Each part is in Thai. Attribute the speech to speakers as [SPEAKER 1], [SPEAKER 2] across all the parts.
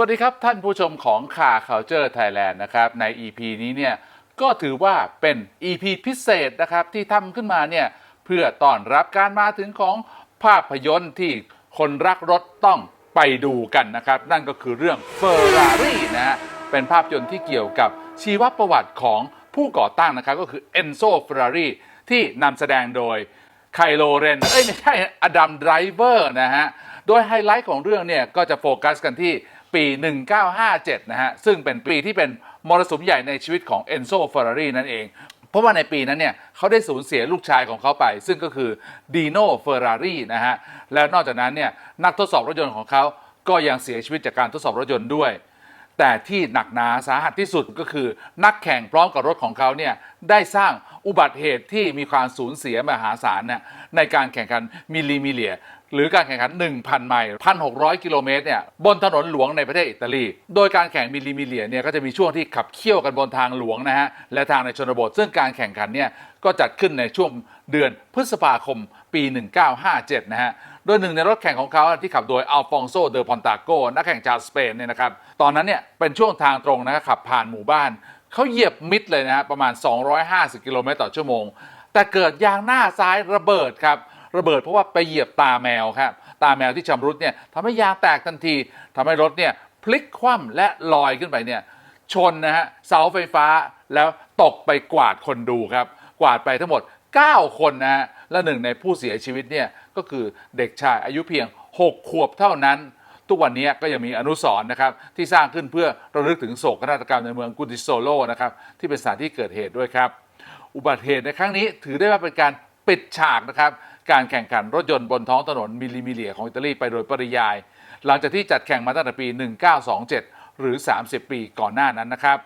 [SPEAKER 1] วัสดีครับท่านผู้ชมของข่า Culture Thailand นะครับ ใน EP นี้เนี่ยก็ถือว่าเป็น EP พิเศษนะครับที่ทำขึ้นมาเนี่ยเพื่อต้อนรับการมาถึงของภาพยนตร์ที่คนรักรถต้องไปดูกันนะครับ นั่นก็คือเรื่อง Ferrari นะฮะเป็นภาพยนตร์ที่เกี่ยวกับชีวประวัติของผู้ก่อตั้งนะครับ ก็คือ Enzo Ferrari ที่นำแสดงโดยไคลโลเรน เอ้ย ไม่ใช่อดัมไดรเวอร์นะฮะ โดยไฮไลท์ของเรื่องเนี่ย ก็จะโฟกัสกันที่ ปี 1957 นะฮะ ซึ่งเป็นปีที่เป็นมรสุมใหญ่ในชีวิตของเอนโซเฟอร์รารีนั่นเอง เพราะว่าในปีนั้นเนี่ยเขาได้สูญเสียลูกชายของเขาไป ซึ่งก็คือดีโน่เฟอร์รารีนะฮะ แล้วนอกจากนั้นเนี่ยนักทดสอบรถยนต์ของเขาก็ยังเสียชีวิตจากการทดสอบรถยนต์ด้วย แต่ที่หนักหนาสาหัสที่สุดก็คือ นักแข่งพร้อมกับรถของเขาเนี่ยได้สร้างอุบัติเหตุที่มีความสูญเสียมหาศาลเนี่ยในการแข่งขันมิลลิมิเลีย หรือการแข่งขัน 1,000 ไมล์ 1,600 กิโลเมตรเนี่ยบนถนนหลวงในประเทศอิตาลี โดยการแข่งมิลลิมิเลียเนี่ยก็จะมีช่วงที่ขับเคี่ยวกันบนทางหลวงนะฮะและทางในชนบท ซึ่งการแข่งขันเนี่ยก็จัดขึ้นในช่วงเดือนพฤษภาคมปี 1957 นะฮะ โดยหนึ่งในรถแข่งของเขาที่ขับโดยอัลฟองโซเดอพอนตาโกนักแข่งชาวสเปนเนี่ยนะครับตอนนั้นเนี่ยเป็นช่วงทางตรงนะขับผ่านหมู่บ้านเขาเหยียบมิดเลยนะฮะประมาณ 250 กิโลเมตรต่อชั่วโมง แต่เกิดยางหน้าซ้ายระเบิดครับระเบิดเพราะว่าไปเหยียบตาแมวครับตาแมวที่ชำรุดเนี่ยทำให้ยางแตกทันทีทำให้รถเนี่ยพลิกคว่ำและลอยขึ้นไปเนี่ยชนนะฮะเสาไฟฟ้าแล้วตกไปกวาดคนดูครับ กวาดไปทั้งหมด 9 คนนะฮะและหนึ่งในผู้เสียชีวิตเนี่ย ก็คือเด็กชายอายุเพียง 6 ขวบเท่านั้น ทุกวันนี้ก็ยังมีอนุสรณ์นะครับที่สร้างขึ้นเพื่อระลึกถึงโศกนาฏกรรมในเมืองกุติโซโลนะครับที่เป็นสถานที่เกิดเหตุด้วยครับ อุบัติเหตุในครั้งนี้ถือได้ว่าเป็นการปิดฉากนะครับการแข่งขันรถยนต์บนท้องถนนมิลลิมิเลียของอิตาลีไปโดยปริยาย หลังจากที่จัดแข่งมาตั้งแต่ปี 1927 หรือ 30 ปีก่อนหน้านั้นนะครับ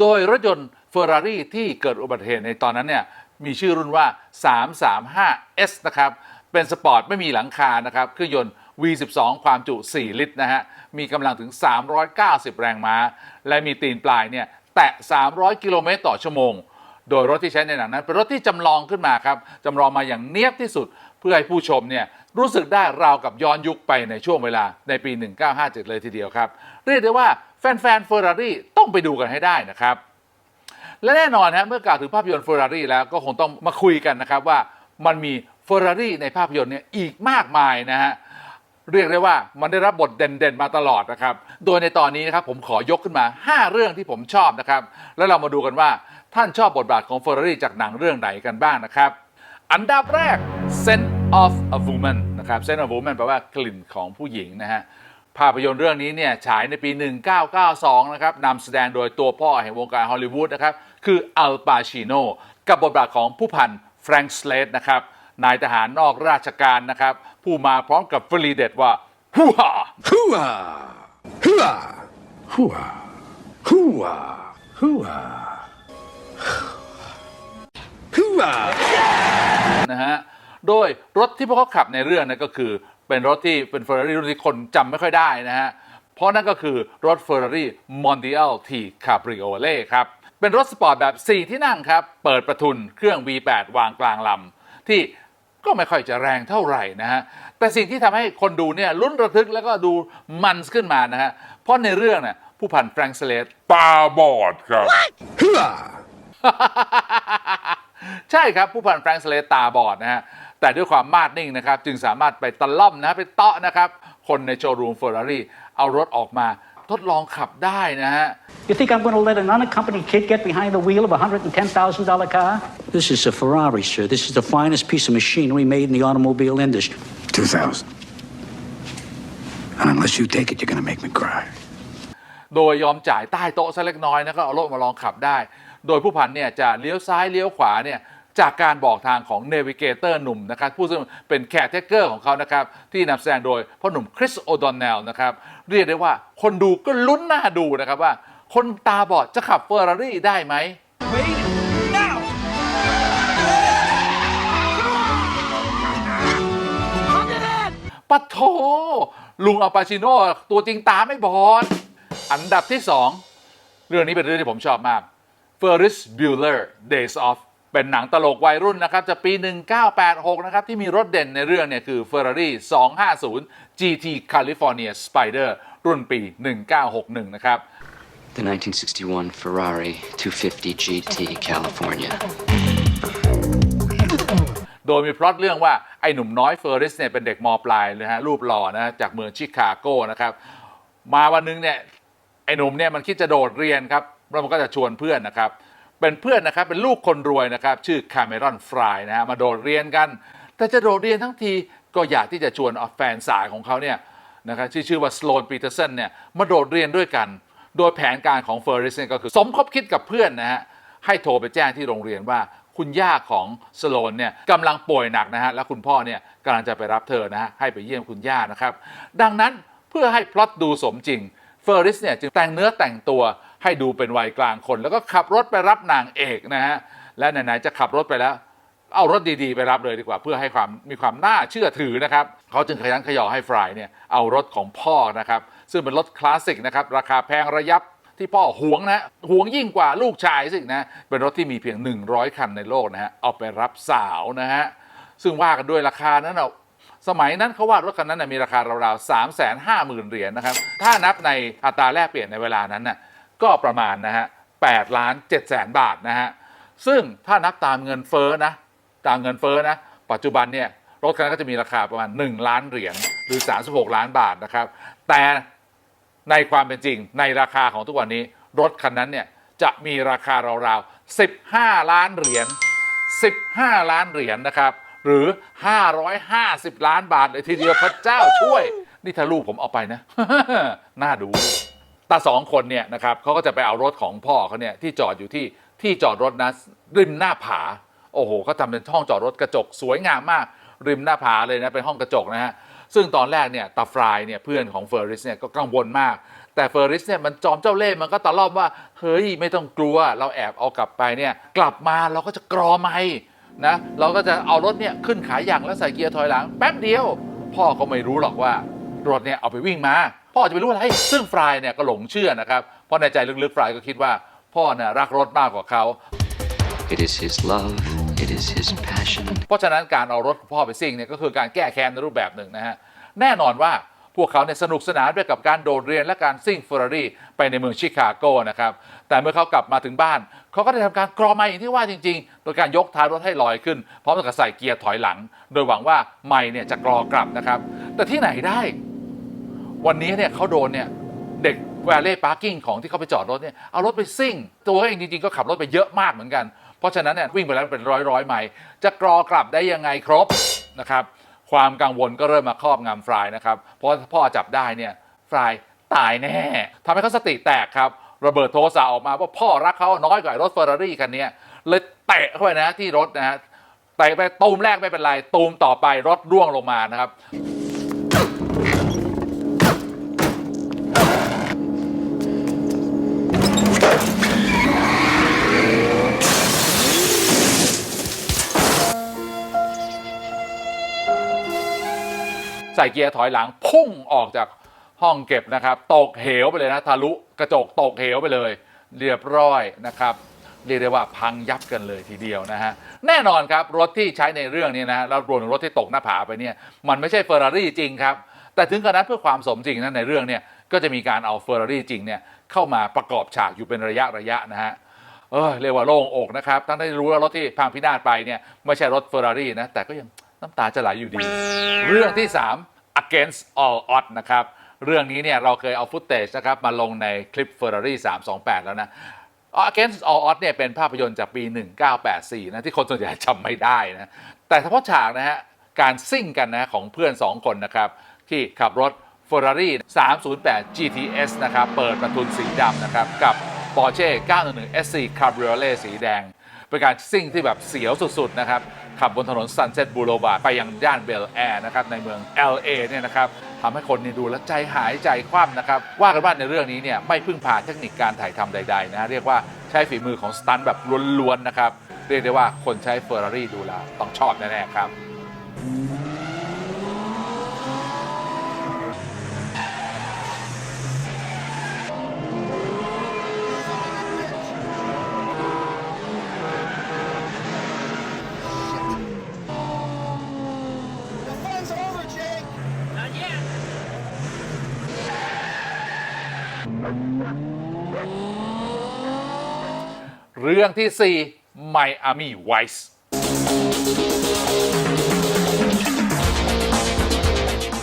[SPEAKER 1] โดยรถยนต์เฟอร์รารี่ที่เกิดอุบัติเหตุในตอนนั้นเนี่ยมีชื่อรุ่นว่า 335S นะครับ เป็นสปอร์ตไม่มีหลังคานะครับเครื่องยนต์ V12 ความจุ 4 ลิตรนะฮะมีกำลังถึง 390 แรงม้า และมีตีนปลายเนี่ยแตะ 300 กิโลเมตรต่อชั่วโมง โดยรถที่ใช้ในหนังนั้น เป็นรถที่จำลองขึ้นมาครับจำลองมาอย่างเนียบที่สุดเพื่อให้ผู้ชมเนี่ยรู้สึกได้ราวกับย้อนยุคไปในช่วงเวลาในปี 1957 เลยทีเดียวครับ เรียกได้ว่าแฟนๆเฟอร์รารี่ต้องไปดูกันให้ได้นะครับ และแน่นอนฮะเมื่อกล่าวถึงภาพยนตร์เฟอร์รารี่แล้วก็คงต้องมาคุยกันนะครับว่ามันมี เฟอร์รารี่ในภาพยนตร์เนี่ยอีกมากมายนะฮะเรียกได้ว่ามันได้รับบทเด่นๆมาตลอดนะครับ โดยในตอนนี้นะครับผมขอยกขึ้นมา 5 เรื่องที่ผมชอบนะครับ แล้วเรามาดูกันว่าท่านชอบบทบาทของเฟอร์รารี่จากหนังเรื่องไหนกันบ้างนะครับ อันดับแรก Scent of a Woman นะครับ Scent of a Woman แปลว่ากลิ่นของผู้หญิงนะฮะภาพยนตร์เรื่องนี้เนี่ยฉายในปี 1992 นะครับนำแสดงโดยตัวพ่อแห่งวงการฮอลลีวูดนะครับ คืออัลปาชิโนกับบทบาทของผู้พันแฟรงค์สเลดนะครับ นายทหารนอกราชการนะครับ ผู้มาพร้อมกับฟรีเด็ดว่าฮูฮา
[SPEAKER 2] Hooah! Hooah! Hooah! Hooah! Hooah! Hooah!
[SPEAKER 1] นะฮะโดยรถที่พวกเขาขับในเรื่องนั้นก็คือ เป็นรถที่เป็นเฟอร์รารี่รุ่นที่คนจำไม่ค่อยได้นะฮะเพราะนั่นก็คือรถ Ferrari Mondial T Cabriolet ครับ เป็นรถสปอร์ตแบบ 4 ที่นั่งครับ เปิดประทุนเครื่อง V8 วางกลางลำที่ ก็ไม่ค่อยจะแรงเท่าไหร่นะฮะแต่สิ่งที่ทำให้คนดูเนี่ยลุ้นระทึกแล้วก็ดูมันขึ้นมานะฮะเพราะในเรื่องเนี่ยผู้พันแฟรงค์สเลดตาบอดครับ
[SPEAKER 2] Hooah!
[SPEAKER 1] ใช่ครับผู้พันแฟรงค์สเลตตาบอดนะฮะแต่ด้วยความมาดนิ่งนะครับ จึงสามารถไปตะล่อมนะฮะไปเตาะนะครับ คนในโชว์รูมเฟอร์รารี่เอารถออกมา ทดลองขับได้นะฮะ
[SPEAKER 3] You think I'm going to let an unaccompanied kid get behind the wheel of a $110,000 car?
[SPEAKER 4] This is a Ferrari, sir. This is the finest piece of machinery made in the automobile industry.
[SPEAKER 2] 2000. And unless you take it, you're gonna make me cry.
[SPEAKER 1] โดยยอมจ่ายใต้โต๊ะซะเล็กน้อยนะก็เอารถมาลองขับได้ โดยผู้พันเนี่ยจะเลี้ยวซ้ายเลี้ยวขวาเนี่ยจากการบอกทางของเนวิเกเตอร์หนุ่มนะครับผู้ซึ่งเป็นแคร์เทคเกอร์ของเขานะครับที่นำแสดงโดยพ่อหนุ่มคริสโอดอนเนลนะครับ เรียกได้ว่า คนดูก็ลุ้นหน้าดูนะครับว่า คนตาบอดจะขับเฟอร์รารี่ได้ไหม ปัทโท ลุงอัลปาชิโนตัวจริงตาไม่บอด อันดับที่ 2 เรื่องนี้เป็นเรื่องที่ผมชอบมาก Ferris Bueller Days Off เป็นหนังตลกวัยรุ่นนะครับจะปี 1986 นะครับ ที่มีรถเด่นในเรื่องเนี่ยคือ Ferrari 250 GT California Spider รุ่นปี 1961 นะครับ
[SPEAKER 5] The 1961 Ferrari 250 GT California.
[SPEAKER 1] โดยมีพล็อตเรื่องว่า ไอ้หนุ่มน้อยเฟอร์ริสเนี่ยเป็นเด็กมปลายนะฮะรูปหล่อนะจากเมืองชิคาโกนะครับ มาวันหนึงเนี่ยไอ้หนุ่มเนี่ยมันคิดจะโดดเรียนครับแล้วมันก็จะชวนเพื่อนนะครับ เป็นเพื่อนนะครับเป็นลูกคนรวยนะครับชื่อคาเมรอนฟรายนะฮะมาโดดเรียนกัน แต่จะโดดเรียนทั้งทีก็อยากที่จะชวนเอาแฟนสายของเขาเนี่ยนะครับที่ชื่อว่าสโลนปีเตอร์สันเนี่ยมาโดดเรียนด้วยกัน โดยแผนการของเฟอร์ริสเนี่ยก็คือสมคบคิดกับเพื่อนนะฮะให้โทรไปแจ้งที่โรงเรียนว่าคุณย่าของสโลนเนี่ยกำลังป่วยหนักนะฮะและคุณพ่อเนี่ยกำลังจะไปรับเธอนะฮะให้ไปเยี่ยมคุณย่านะครับ ดังนั้นเพื่อให้พล็อตดูสมจริงเฟอร์ริสเนี่ยจึงแต่งเนื้อแต่งตัว ให้ดูเป็นวัยกลางคน แล้วก็ขับรถไปรับนางเอกนะฮะและไหนๆจะขับรถไปแล้ว เอารถดีๆ ไปรับเลยดีกว่า เพื่อให้ความมีความน่าเชื่อถือนะครับเขาจึงขยันขยอให้ฟรายเนี่ยเอารถของพ่อนะครับซึ่งเป็นรถคลาสสิกนะครับราคาแพงระยับที่พ่อหวงนะหวงยิ่งกว่าลูกชายสินะเป็นรถที่มีเพียง 100 คันในโลกนะฮะเอาไปรับสาวนะฮะซึ่งว่ากันด้วยราคานั้นเอาสมัยนั้นเขาว่ารถคันนั้นนะมีราคาราวๆ3 5 0 0 0 0 เหรียญนะครับ ถ้านับในอัตราแลกเปลี่ยนในเวลานั้นน่ะ ก็ประมาณนะฮะ8ล้าน7แสนบาทนะฮะซึ่งถ้านับตามเงินเฟ้อนะตามเงินเฟ้อนะปัจจุบันเนี่ยรถคันนั้นก็จะมีราคาประมาณ 1 ล้านเหรียญหรือ 36 ล้านบาทนะครับแต่ในความเป็นจริงในราคาของทุกวันนี้ รถคันนั้นเนี่ยจะมีราคาราวๆ 15 ล้านเหรียญ 15 ล้านเหรียญนะครับหรือ 550 ล้านบาทเลยทีเดียวพระเจ้าช่วย นี่ถ้าลูกผมเอาไปนะ น่าดู ตาสองคนเนี่ยนะครับเขาก็จะไปเอารถของพ่อเขาเนี่ยที่จอดอยู่ที่ที่จอดรถนะริมหน้าผา โอ้โหเขาทำเป็นห้องจอดรถกระจกสวยงามมาก ริมหน้าผาเลยนะเป็นห้องกระจกนะฮะซึ่งตอนแรกเนี่ยตาฟรายเนี่ยเพื่อนของเฟอร์ริสเนี่ยก็กังวลมาก แต่เฟอร์ริสเนี่ยมันจอมเจ้าเล่ห์มันก็ตะล่อมว่าเฮ้ยไม่ต้องกลัวเราแอบเอากลับไปเนี่ยกลับมาเราก็จะกรอไม่นะเราก็จะเอารถเนี่ยขึ้นขายอย่างแล้วใส่เกียร์ถอยหลังแป๊บเดียว พ่อก็ไม่รู้หรอกว่ารถเนี่ยเอาไปวิ่งมา พ่อจะไปรู้อะไร ซึ่งฟรายเนี่ยก็หลงเชื่อนะครับ เพราะในใจลึกๆฟรายก็คิดว่าพ่อเนี่ยรักรถมากกว่าเขา
[SPEAKER 5] It is his love, it is his passion.
[SPEAKER 1] เพราะฉะนั้นการเอารถของพ่อไปซิ่งเนี่ยก็คือการแก้แค้นในรูปแบบหนึ่งนะฮะ แน่นอนว่าพวกเขาเนี่ยสนุกสนานไปกับการโดดเรียนและการซิ่งเฟอร์รารี่ไปในเมืองชิคาโกนะครับ แต่เมื่อเขากลับมาถึงบ้าน เขาก็ได้ทำการกรอไม้อย่างที่ว่าจริงๆ โดยการยกท้ายรถให้ลอยขึ้น พร้อมกับใส่เกียร์ถอยหลัง โดยหวังว่าไม้เนี่ยจะกรอกลับนะครับ แต่ที่ไหนได้ วันนี้เนี่ยเขาโดนเนี่ยเด็กแวลเล่พาร์กิ้งของที่เขาไปจอดรถเนี่ยเอารถไปซิ่ง ตัวเองจริงๆก็ขับรถไปเยอะมากเหมือนกัน เพราะฉะนั้นเนี่ยวิ่งไปแล้วเป็นร้อยร้อยไมล์จะกรอกลับได้ยังไงครบนะครับความกังวลก็เริ่มมาครอบงำฟรายนะครับเพราะพ่อจับได้เนี่ยฟรายตายแน่ทำให้เขาสติแตกครับระเบิดโทรศัพท์ออกมาว่าพ่อรักเขาน้อยกว่ารถเฟอร์รารี่คันนี้เลยเตะเข้าไปนะที่รถนะฮะเตะไปตูมแรกไม่เป็นไรตูมต่อไปรถร่วงลงมานะครับ ส่เกียร์ถอยหลังพุ่งออกจากห้องเก็บนะครับ ตกเหวไปเลยนะทะลุกระจกตกเหวไปเลย เรียบร้อยนะครับเรียกได้ว่าพังยับกันเลยทีเดียวนะฮะแน่นอนครับรถที่ใช้ในเรื่องนี้นะเรารวมถึงรถที่ตกหน้าผาไปเนี่ยมันไม่ใช่เฟอร์รารี่จริงครับแต่ถึงกระนั้นเพื่อความสมจริงนะในเรื่องเนี่ยก็จะมีการเอาเฟอร์รารี่จริงเนี่ยเข้ามาประกอบฉากอยู่เป็นระยะระยะนะฮะเออเรียกว่าโล่งอกนะครับทั้งที่รู้ว่ารถที่พังพินาศไปเนี่ยไม่ใช่รถเฟอร์รารี่นะแต่ก็ยังน้ำตาจะไหลอยู่ดี เรื่องที่ 3 against all odds นะครับ เรื่องนี้เนี่ยเราเคยเอาฟุตเตจนะครับมาลงในคลิป Ferrari 328 แล้วนะ Against All Odds เนี่ยเป็นภาพยนตร์จากปี 1984 นะ ที่คนส่วนใหญ่จำไม่ได้นะ แต่เฉพาะฉากนะฮะ การซิ่งกันนะของเพื่อน 2 คนนะครับ ที่ขับรถ Ferrari 308 GTS นะครับ เปิดประทุนสีดำนะครับ กับ Porsche 911 SC Cabriolet สีแดง เป็นการซิ่งที่แบบเสียวสุดๆนะครับขับบนถนนซันเซ็ตบูโรบาไปยังย่านเบลแอร์นะครับในเมือง LA เนี่ยนะครับทำให้คนนี่ดูแล้วใจหายใจคว่ำนะครับ ว่ากันว่าในเรื่องนี้เนี่ยไม่พึ่งพาเทคนิคการถ่ายทำใดๆนะเรียกว่าใช้ฝีมือของสตันแบบล้วนๆนะครับเรียกได้ว่าคนใช้เฟอร์รารี่ดูแลต้องชอบแน่ๆครับ เรื่องที่ 4 Miami Vice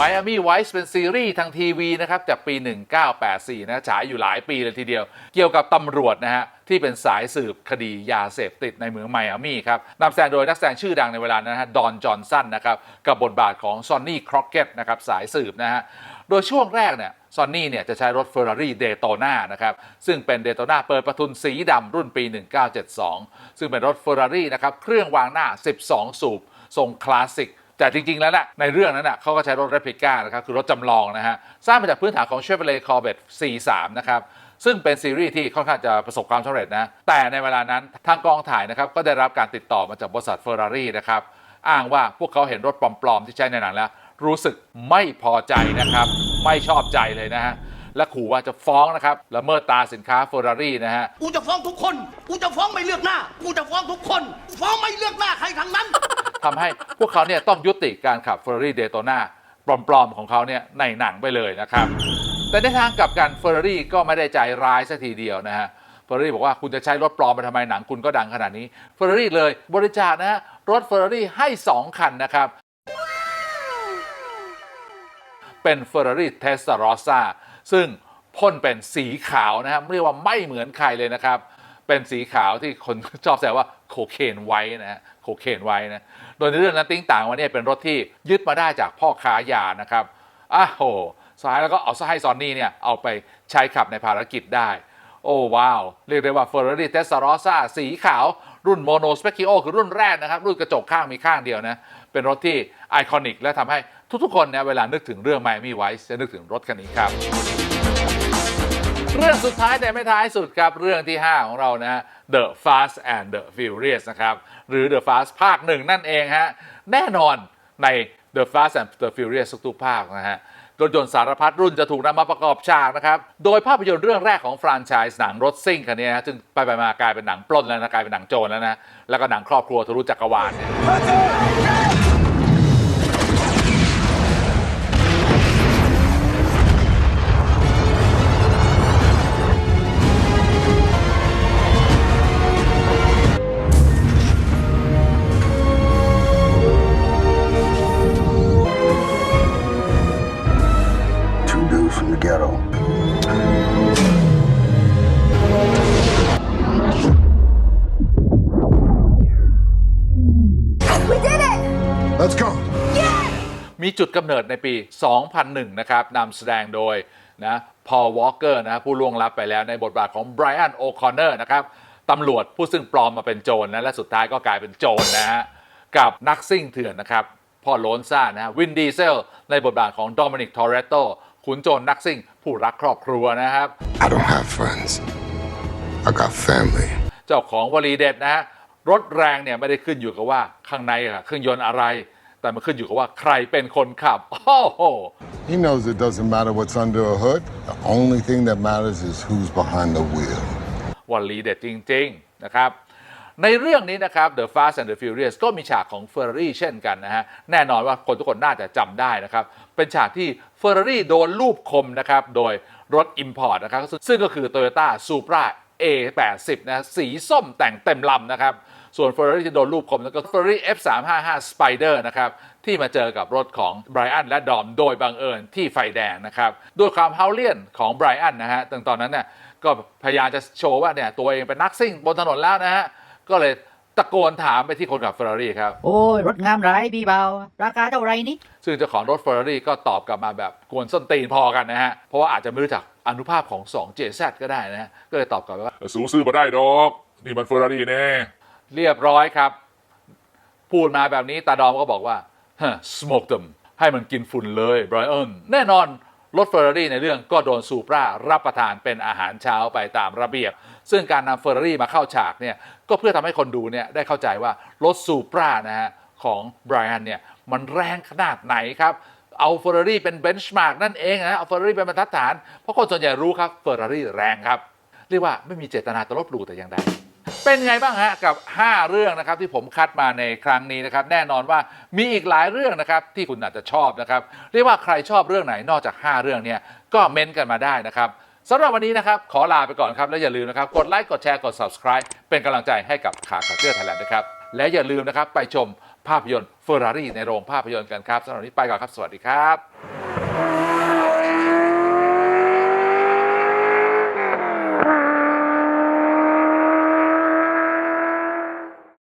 [SPEAKER 1] Miami Vice เป็นซีรีส์ทางทีวีนะครับจากปี 1984 นะฉายอยู่หลายปีเลยทีเดียว เกี่ยวกับตำรวจนะฮะ ที่เป็นสายสืบคดียาเสพติดในเมืองไมอามี่ครับนำแสดงโดยนักแสดงชื่อดังในเวลานั้นนะฮะดอนจอห์นสันนะครับ กับบทบาทของซอนนี่ครอกเก็ตนะครับ สายสืบนะฮะ โดยช่วงแรกเนี่ย ซอนนี่เนี่ยจะใช้รถ Ferrari Daytona นะครับ ซึ่งเป็น Daytona เปิดประทุนสีดำรุ่นปี 1972 ซึ่งเป็นรถ Ferrari นะครับ เครื่องวางหน้า 12 สูบ ทรงคลาสสิกแต่จริง ๆ แล้วนะในเรื่องนั้นนะเขาก็ใช้รถ Replica นะครับ คือรถจำลองนะฮะ สร้างมาจากพื้นฐานของ Chevrolet Corvette C3 นะครับ ซึ่งเป็นซีรีส์ที่ค่อนข้างจะประสบความสำเร็จนะ แต่ในเวลานั้นทางกองถ่ายนะครับก็ได้รับการติดต่อมาจากบริษัท Ferrari นะครับ อ้างว่าพวกเขาเห็นรถปลอม ๆ ที่ใช้ในหนังแล้ว รู้สึกไม่พอใจนะครับ ไม่ชอบใจเลยนะฮะและขู่ว่าจะฟ้องนะครับละเมิดตราสินค้า Ferrari นะฮะ
[SPEAKER 6] กูจะฟ้องทุกคน กูจะฟ้องไม่เลือกหน้า กูจะฟ้องทุกคน ฟ้องไม่เลือกหน้าใครทั้งนั้น
[SPEAKER 1] ทำให้พวกเขาเนี่ยต้องยุติการขับ Ferrari Daytona ปลอมๆของเขาเนี่ยในหนังไปเลยนะครับ แต่ในทางกลับกัน Ferrari ก็ไม่ได้ใจร้ายสักทีเดียวนะฮะ Ferrari บอกว่าคุณจะใช้รถปลอมไปทำไมหนังคุณก็ดังขนาดนี้ Ferrari เลยบริจาคนะฮะรถ Ferrari ให้ 2 คันนะครับ เป็น Ferrari Testarossa ซึ่งพ่นเป็นสีขาวนะครับเรียกว่าไม่เหมือนใครเลยนะครับ เป็นสีขาวที่คนชอบแซวว่าโคเคนไว้นะฮะโคเคนไว้นะโดยในเรื่องนั้นติ้งต่างวันนี้เป็นรถที่ยึดมาได้จากพ่อค้ายานะครับอ้าวโหสายแล้วก็เอาให้ซอนนี่เนี่ยเอาไปใช้ขับในภารกิจได้ โอ้ว้าว เรียกได้ว่า Ferrari Testarossa สีขาวรุ่น Mono Specchio คือรุ่นแรกนะครับ รุ่นกระจกข้างมีข้างเดียวนะ เป็นรถที่ไอคอนิกและทำให้ ทุกๆคนเนี่ยเวลานึกถึงเรื่อง Miami Vice จะนึกถึงรถคันนี้ครับ เรื่องสุดท้ายแต่ไม่ท้ายสุดครับ เรื่องที่ 5 ของเรานะฮะ The Fast and the Furious นะครับ หรือ The Fast ภาคหนึ่งนั่นเองฮะ แน่นอนใน The Fast and the Furious ทุกๆภาคนะฮะรถยนต์สารพัดรุ่นจะถูกนำมาประกอบฉากนะครับ โดยภาพยนตร์เรื่องแรกของแฟรนไชส์หนังรถซิ่งคันนี้นะจึงไปไปมากลายเป็นหนังปล้นแล้วนะกลายเป็นหนังโจรแล้วนะ แล้วก็หนังครอบครัวทะลุจักรวาลเนี่ย จุดกำเนิดในปี 2001 นะครับนำแสดงโดยนะพอลวอลเกอร์นะผู้ล่วงลับไปแล้วในบทบาทของไบรอันโอคอนเนอร์นะครับตำรวจผู้ซึ่งปลอมมาเป็นโจรนะและสุดท้ายก็กลายเป็นโจรนะฮะกับนักซิ่งเถื่อนนะครับพ่อโลนซ่านะฮะวินดีเซล ในบทบาทของโดมินิกทอร์เรโตขุนโจรนักซิ่ง ผู้รักครอบครัวนะครับ
[SPEAKER 7] I don't have friends. I got family.
[SPEAKER 1] เจ้าของวลีเด็ดนะฮะรถแรงเนี่ยไม่ได้ขึ้นอยู่กับว่าข้างในอะเครื่องยนต์อะไร แต่มันขึ้นอยู่กับว่าใครเป็นคนขับ โอ้โห
[SPEAKER 7] He knows it doesn't matter what's under a hood. The only thing that matters is who's behind the wheel.
[SPEAKER 1] วลีเด็ดจริง ๆ นะครับ ในเรื่องนี้นะครับ The Fast and the Furious ก็มีฉากของ Ferrari เช่นกันนะฮะ แน่นอนว่าคนทุกคนน่าจะจำได้นะครับ เป็นฉากที่ Ferrari โดนลูบคมนะครับ โดยรถ Import นะครับ ซึ่งก็คือ Toyota Supra A80 นะ สีส้มแต่งเต็มลำนะครับ ส่วน Ferrari ที่โดนลูบคมแล้วก็ Ferrari F355 Spider นะครับที่มาเจอกับรถของไบรอันและดอมโดยบังเอิญที่ไฟแดงนะครับด้วยความเฮาเลียนของไบรอันนะฮะตั้งตอนนั้นเนี่ยก็พยายามจะโชว์ว่าเนี่ยตัวเองเป็นนักซิ่งบนถนนแล้วนะฮะก็เลยตะโกนถามไปที่คนขับ Ferrari ครับ
[SPEAKER 8] โอ้ย รถงามหลายพี่เบา ราคาเท่าไรนี่
[SPEAKER 1] ซึ่งเจ้าของรถ Ferrari ก็ตอบกลับมาแบบกวนส้นตีนพอกันนะฮะ เพราะว่าอาจจะไม่รู้จักอนุภาพของ 2JZ ก็ได้นะฮะก็เลยตอบกลับไปว่า
[SPEAKER 9] สูซื้อมาได้ดอก นี่มันเฟอร์รารี่แน่
[SPEAKER 1] เรียบร้อยครับ พูดมาแบบนี้ตาดอมก็บอกว่า smoke them ให้มันกินฝุ่นเลยไบรอันแน่นอนรถเฟอร์รารี่ในเรื่องก็โดนซูปรารับประทานเป็นอาหารเช้าไปตามระเบียบ ซึ่งการนำเฟอร์รารี่มาเข้าฉากเนี่ยก็เพื่อทำให้คนดูเนี่ยได้เข้าใจว่ารถซูปรานะฮะของไบรอันเนี่ยมันแรงขนาดไหนครับ เอาเฟอร์รารี่เป็นเบนช์มาร์กนั่นเองนะเอาเฟอร์รารี่เป็นบรรทัดฐาน เพราะคนส่วนใหญ่รู้ครับเฟอร์รารี่แรงครับ เรียกว่าไม่มีเจตนาจะลบหลู่แต่อย่างใด เป็นไงบ้างฮะกับ 5 เรื่องนะครับที่ผมคัดมาในครั้งนี้นะครับแน่นอนว่ามีอีกหลายเรื่องนะครับที่คุณอาจจะชอบนะครับเรียกว่าใครชอบเรื่องไหนนอกจาก 5 เรื่องเนี่ยก็เม้นต์กันมาได้นะครับสำหรับวันนี้นะครับขอลาไปก่อนครับและอย่าลืมนะครับกดไลค์กดแชร์กด subscribe เป็นกำลังใจให้กับขาคาเจอร์ไทยแลนด์ด้วยครับและอย่าลืมนะครับไปชมภาพยนตร์เฟอร์รารี่ในโรงภาพยนตร์กันครับสำหรับวันนี้ไปก่อนครับ สวัสดีครับ